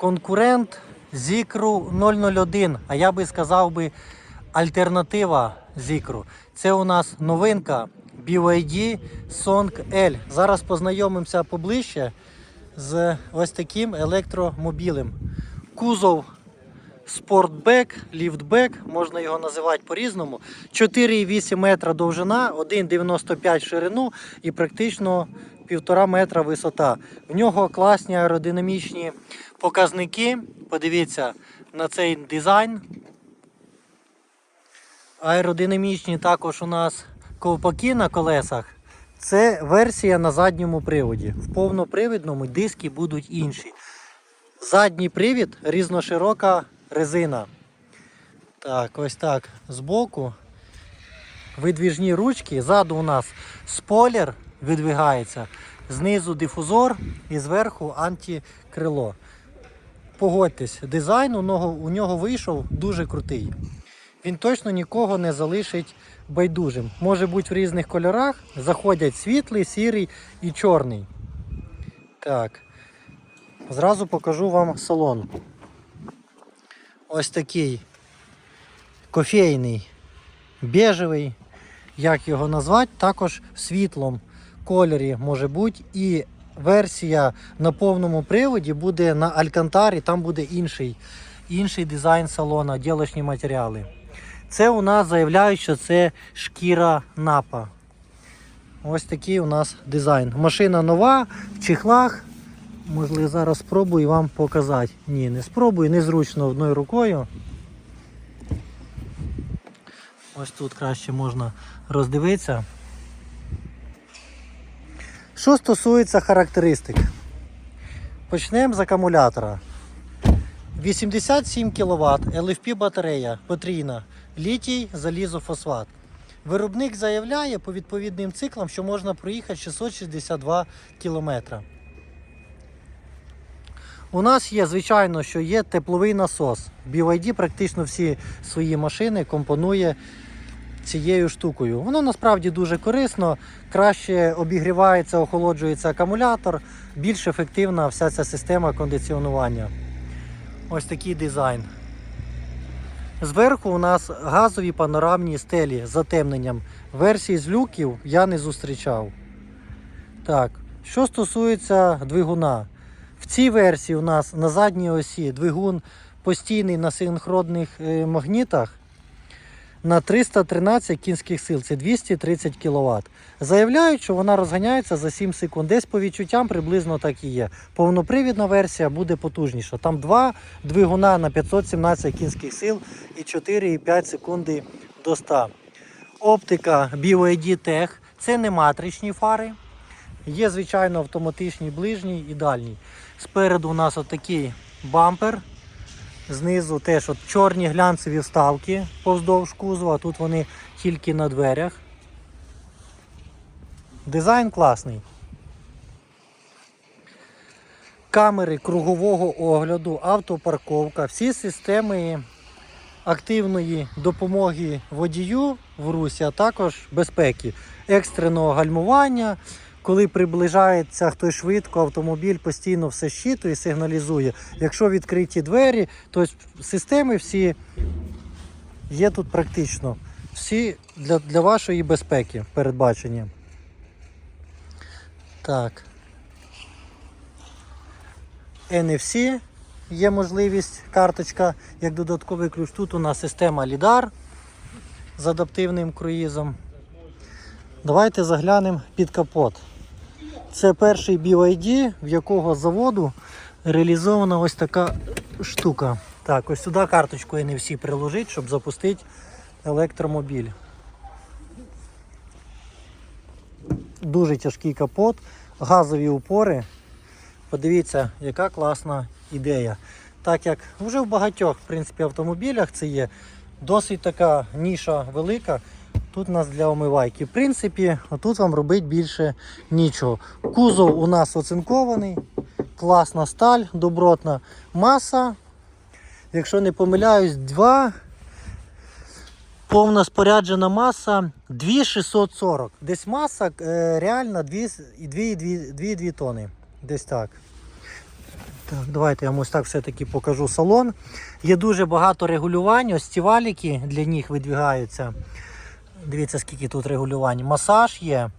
конкурент Зікру 001, а я би сказав би альтернатива Зікру. Це у нас новинка BYD Song L. Зараз познайомимося поближче з ось таким електромобілем. Кузов спортбек, ліфтбек, можна його називати по-різному. 4,8 метра довжина, 1,95 ширину і практично 1,5 метра висота. В нього класні аеродинамічні показники. Подивіться на цей дизайн. Аеродинамічні також у нас ковпаки на колесах. Це версія на задньому приводі. В повнопривідному диски будуть інші. Задній привід різноширока резина. Так, ось так. Збоку. Видвіжні ручки. Ззаду у нас спойлер видвигається. Знизу дифузор і зверху антикрило. Погодьтесь, дизайн у нього, вийшов дуже крутий. Він точно нікого не залишить байдужим. Може бути в різних кольорах. Заходять світлий, сірий і чорний. Так. Зразу покажу вам салон. Ось такий кофейний, бежевий, як його назвати, також в світлому кольорі може бути. І версія на повному приводі буде на Алькантарі, там буде інший, інший дизайн салона, ділочні матеріали. Це у нас заявляють, що це шкіра напа. Ось такий у нас дизайн. Машина нова, в чехлах. Можливо, зараз спробую вам показати. Ні, не спробую, незручно одною рукою. Ось тут краще можна роздивитися. Що стосується характеристик, почнемо з акумулятора. 87 кВт, LFP батарея потрійна, літій, залізо, фосфат. Виробник заявляє по відповідним циклам, що можна проїхати 662 км. У нас є, звичайно, що є тепловий насос. BYD практично всі свої машини компонує цією штукою. Воно насправді дуже корисно, краще обігрівається, охолоджується акумулятор, більш ефективна вся ця система кондиціонування. Ось такий дизайн. Зверху у нас газові панорамні стелі з затемненням. Версії з люків я не зустрічав. Так, що стосується двигуна. В цій версії у нас на задній осі двигун постійний на синхронних е, магнітах на 313 кінських сил, це 230 кВт. Заявляють, що вона розганяється за 7 секунд. Десь по відчуттям приблизно так і є. Повнопривідна версія буде потужніша. Там два двигуна на 517 кінських сил і 4,5 секунди до 100. Оптика BYD Tech це не матричні фари. Є, звичайно, автоматичні ближній і дальній. Спереду у нас отакий бампер. Знизу теж от чорні глянцеві вставки повздовж кузова. Тут вони тільки на дверях. Дизайн класний. Камери кругового огляду, автопарковка, всі системи активної допомоги водію в русі, а також безпеки, екстреного гальмування. Коли приближається хтось швидко, автомобіль постійно все щитує, сигналізує. Якщо відкриті двері, то системи всі є тут практично. Всі для, для вашої безпеки передбачені. Так. NFC є можливість, карточка як додатковий ключ. Тут у нас система LIDAR з адаптивним круїзом. Давайте заглянемо під капот. Це перший BYD, в якого заводу реалізована ось така штука. Так, ось сюди карточку NFC приложити, щоб запустити електромобіль. Дуже тяжкий капот, газові упори. Подивіться, яка класна ідея. Так як вже в багатьох в принципі, автомобілях це є досить така ніша велика. Тут у нас для омивайки. В принципі, тут вам робити більше нічого. Кузов у нас оцинкований, класна сталь, добротна маса. Якщо не помиляюсь, 2. Повна споряджена маса 2640. Десь маса е, реальна 2,2 тони. Десь так. Так, давайте я вам ось так все-таки покажу салон. Є дуже багато регулювань. Ось ці валіки для ніг видвігаються. Дивіться, скільки тут регулювань. Масаж є.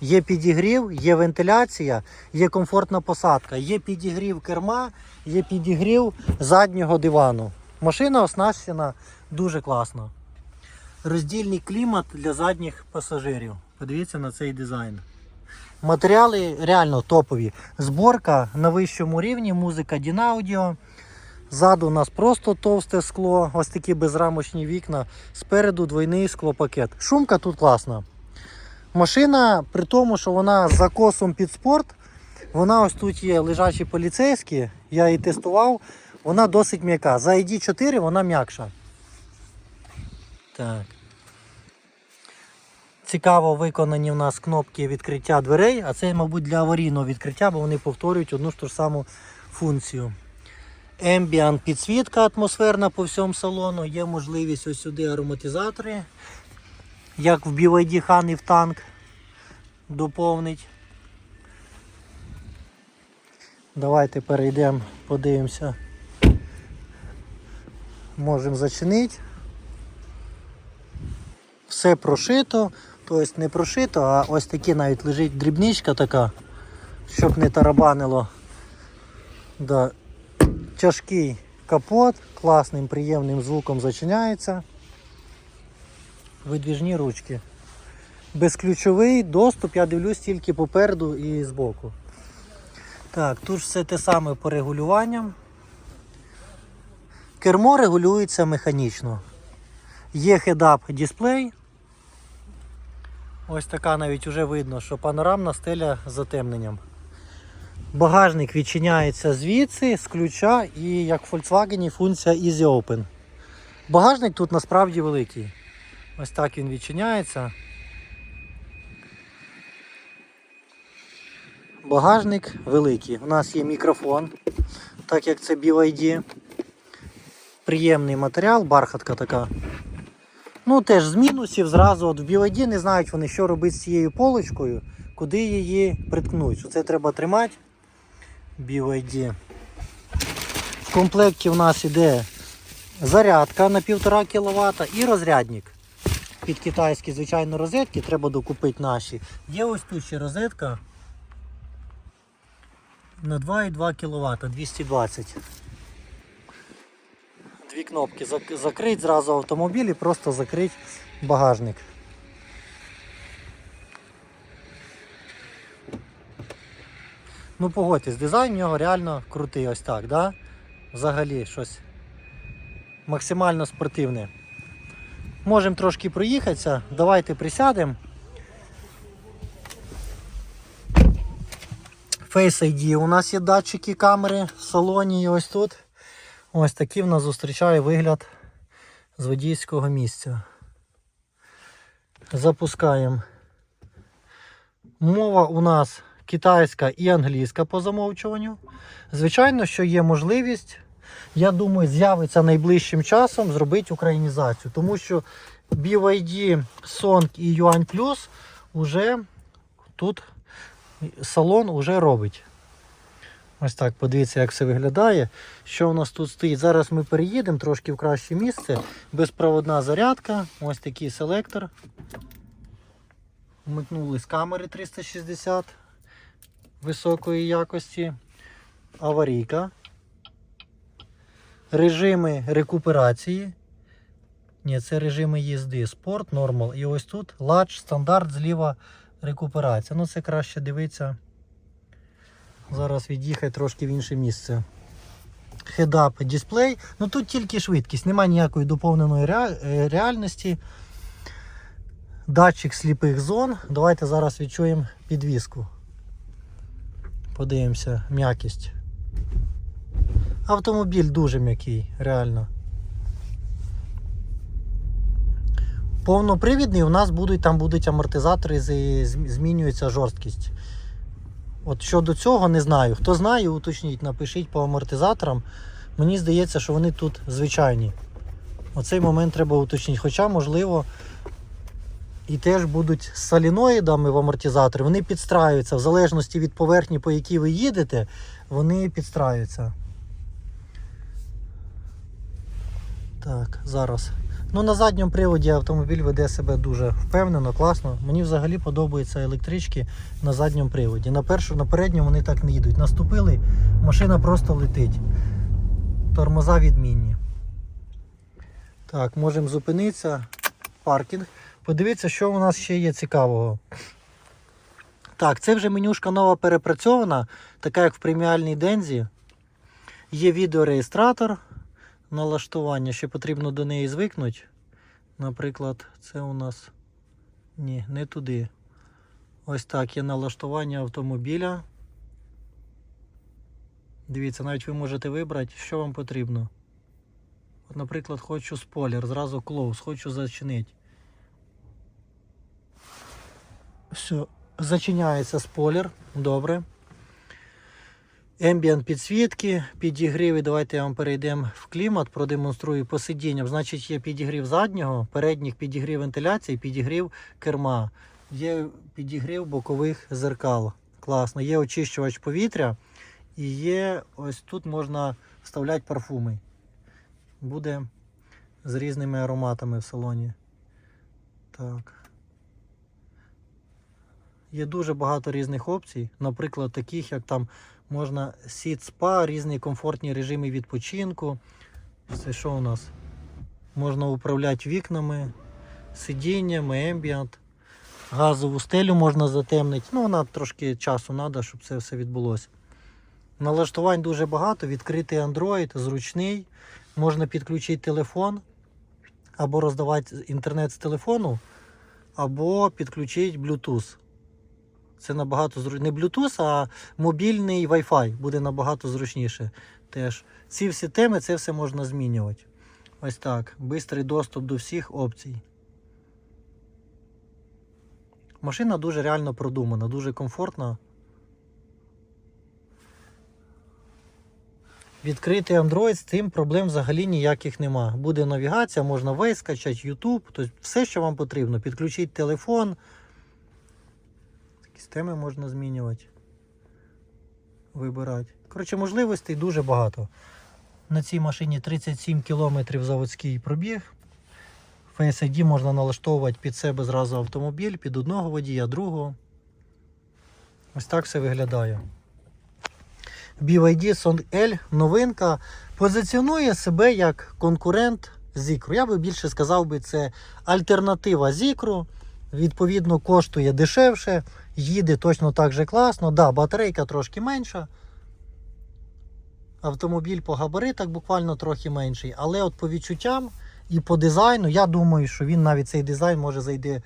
Є підігрів, є вентиляція, є комфортна посадка, є підігрів керма, є підігрів заднього дивану. Машина оснащена дуже класно. Роздільний клімат для задніх пасажирів. Подивіться на цей дизайн. Матеріали реально топові. Зборка на вищому рівні, музика Дінаудіо. Ззаду у нас просто товсте скло, ось такі безрамочні вікна. Спереду двойний склопакет. Шумка тут класна. Машина, при тому, що вона з закосом під спорт, вона ось тут є лежачі поліцейські, я її тестував, вона досить м'яка. За ID4 вона м'якша. Так. Цікаво виконані в нас кнопки відкриття дверей, а це, мабуть, для аварійного відкриття, бо вони повторюють одну ж ту ж саму функцію. Ембіан підсвітка атмосферна по всьому салону. Є можливість ось сюди ароматизатори, як в BYD хан і в танк доповнить. Давайте перейдемо, подивимося. Можемо зачинити. Все прошито, тобто не прошито, а ось такі навіть лежить дрібничка така, щоб не тарабанило. Да. Тяжкий капот, класним приємним звуком зачиняється. Видвіжні ручки. Безключовий доступ, я дивлюсь тільки попереду і збоку. Так, тут все те саме по регулюванням. Кермо регулюється механічно. Є head-up дисплей. Ось така навіть вже видно, що панорамна стеля з затемненням. Багажник відчиняється звідси, з ключа і як в Volkswagen функція Easy Open. Багажник тут насправді великий. Ось так він відчиняється. Багажник великий. У нас є мікрофон, так як це BYD. Приємний матеріал, бархатка така. Ну, теж з мінусів зразу от в BYD не знають вони, що робити з цією полочкою, куди її приткнуть. Це треба тримати. BYD. В комплекті в нас іде зарядка на 1,5 кВт і розрядник. Під китайські, звичайно, розетки треба докупити наші. Є ось тут ще розетка на 2,2 кВт 220. Дві кнопки. Зак- Закрить зразу автомобіль і просто закрить багажник. Ну погодьтесь, дизайн в нього реально крутий ось так, да? Взагалі щось максимально спортивне. Можемо трошки проїхатися, давайте присядемо. Face ID у нас є датчики камери в салоні і ось тут. Ось такий в нас зустрічає вигляд з водійського місця. Запускаємо. Мова у нас китайська і англійська по замовчуванню. Звичайно, що є можливість, я думаю, з'явиться найближчим часом зробити українізацію, тому що BYD Song і Yuan Plus уже тут салон уже робить. Ось так, подивіться, як все виглядає. Що у нас тут стоїть? Зараз ми переїдемо трошки в краще місце. Безпроводна зарядка, ось такий селектор. Вмикнули з камери 360 високої якості. Аварійка. Режими рекуперації. Ні, це режими їзди. Спорт, нормал. І ось тут ладж, стандарт, зліва рекуперація. Ну це краще дивитися. Зараз від'їхати трошки в інше місце. Head-up дисплей. Ну тут тільки швидкість, немає ніякої доповненої е, реальності. Датчик сліпих зон. Давайте зараз відчуємо підвіску. Подивимося, м'якість. Автомобіль дуже м'який, реально. Повнопривідний у нас будуть, там будуть амортизатори, змінюється жорсткість. От щодо цього не знаю. Хто знає, уточніть, напишіть по амортизаторам. Мені здається, що вони тут звичайні. Оцей момент треба уточнити. Хоча, можливо, і теж будуть з соліноїдами в амортизаторі. Вони підстраюються в залежності від поверхні, по якій ви їдете, вони підстраюються. Так, зараз. Ну, на задньому приводі автомобіль веде себе дуже впевнено, класно. Мені взагалі подобаються електрички на задньому приводі. На першу, на передньому вони так не їдуть. Наступили, машина просто летить. Тормоза відмінні. Так, можемо зупинитися. Паркінг. Подивіться, що у нас ще є цікавого. Так, це вже менюшка нова перепрацьована, така як в преміальній дензі. Є відеореєстратор налаштування, ще потрібно до неї звикнути. Наприклад, це у нас. Ні, не туди. Ось так є налаштування автомобіля. Дивіться, навіть ви можете вибрати, що вам потрібно. От, наприклад, хочу спойлер, зразу close, хочу зачинити. Все, зачиняється спойлер. Добре. Ембієнт підсвітки, підігріви. Давайте я вам перейдемо в клімат, продемонструю по сидінням. Значить, є підігрів заднього, передніх підігрів вентиляції, підігрів керма. Є підігрів бокових зеркал. Класно. Є очищувач повітря і є ось тут можна вставляти парфуми. Буде з різними ароматами в салоні. Так. Є дуже багато різних опцій, наприклад, таких як там можна сіт спа, різні комфортні режими відпочинку. Це що у нас? Можна управляти вікнами, сидіннями, ембіант. Газову стелю можна затемнити. Ну, вона трошки часу треба, щоб це все відбулося. Налаштувань дуже багато. Відкритий Android, зручний. Можна підключити телефон, або роздавати інтернет з телефону, або підключити Bluetooth. Це набагато зручніше. Не Bluetooth, а мобільний Wi-Fi буде набагато зручніше. Теж. Ці всі теми це все можна змінювати. Ось так. Бистрий доступ до всіх опцій. Машина дуже реально продумана, дуже комфортна. Відкритий Android, з цим проблем взагалі ніяких нема. Буде навігація, можна Waze скачати, YouTube, тобто все, що вам потрібно. Підключити телефон. Системи можна змінювати. Вибирати. Коротше, можливостей дуже багато. На цій машині 37 км заводський пробіг. Face можна налаштовувати під себе зразу автомобіль, під одного водія, другого. Ось так все виглядає. BYD Song L новинка позиціонує себе як конкурент Zikru. Я би більше сказав би, це альтернатива Zikru. Відповідно, коштує дешевше, їде точно так же класно. Да, батарейка трошки менша. Автомобіль по габаритах буквально трохи менший. Але от по відчуттям і по дизайну, я думаю, що він навіть цей дизайн може зайти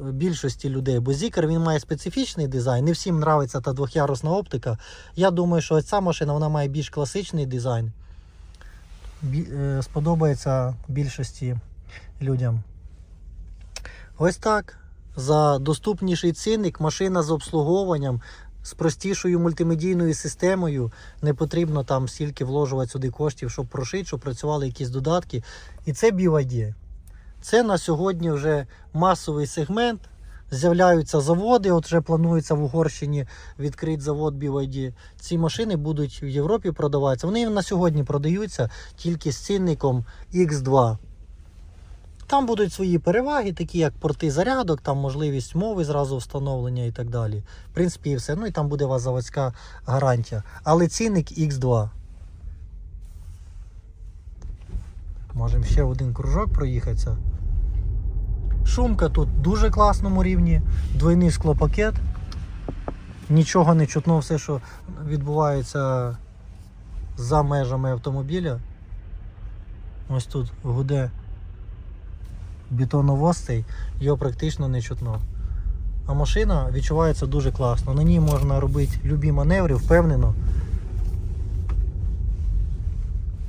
більшості людей. Бо Zikr він має специфічний дизайн. Не всім нравиться та двохярусна оптика. Я думаю, що ця машина вона має більш класичний дизайн. Е, сподобається більшості людям. Ось так. За доступніший цінник, машина з обслуговуванням, з простішою мультимедійною системою. Не потрібно там стільки вложувати сюди коштів, щоб прошити, щоб працювали якісь додатки. І це BYD. Це на сьогодні вже масовий сегмент. З'являються заводи, от вже планується в Угорщині відкрити завод BYD. Ці машини будуть в Європі продаватися. Вони на сьогодні продаються тільки з цінником X2. Там будуть свої переваги, такі як порти зарядок, там можливість мови зразу встановлення і так далі. В принципі, і все. Ну і там буде у вас заводська гарантія. Але цінник X2. Можемо ще один кружок проїхатися. Шумка тут дуже класному рівні, двойний склопакет. Нічого не чутно, все, що відбувається за межами автомобіля. Ось тут гуде бетоновоз цей, його практично не чутно. А машина відчувається дуже класно. На ній можна робити любі маневри, впевнено.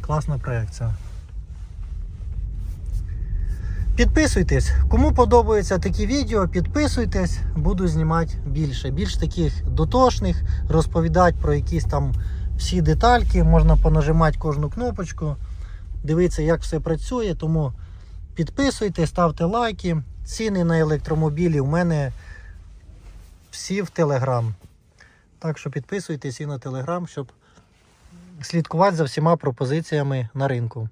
Класна проекція. Підписуйтесь, кому подобаються такі відео, підписуйтесь, буду знімати більше. Більш таких дотошних, розповідати про якісь там всі детальки, можна понажимати кожну кнопочку, дивитися, як все працює. Тому підписуйтесь, ставте лайки. ціни на електромобілі у мене всі в Телеграм. Так що підписуйтесь і на Телеграм, щоб слідкувати за всіма пропозиціями на ринку.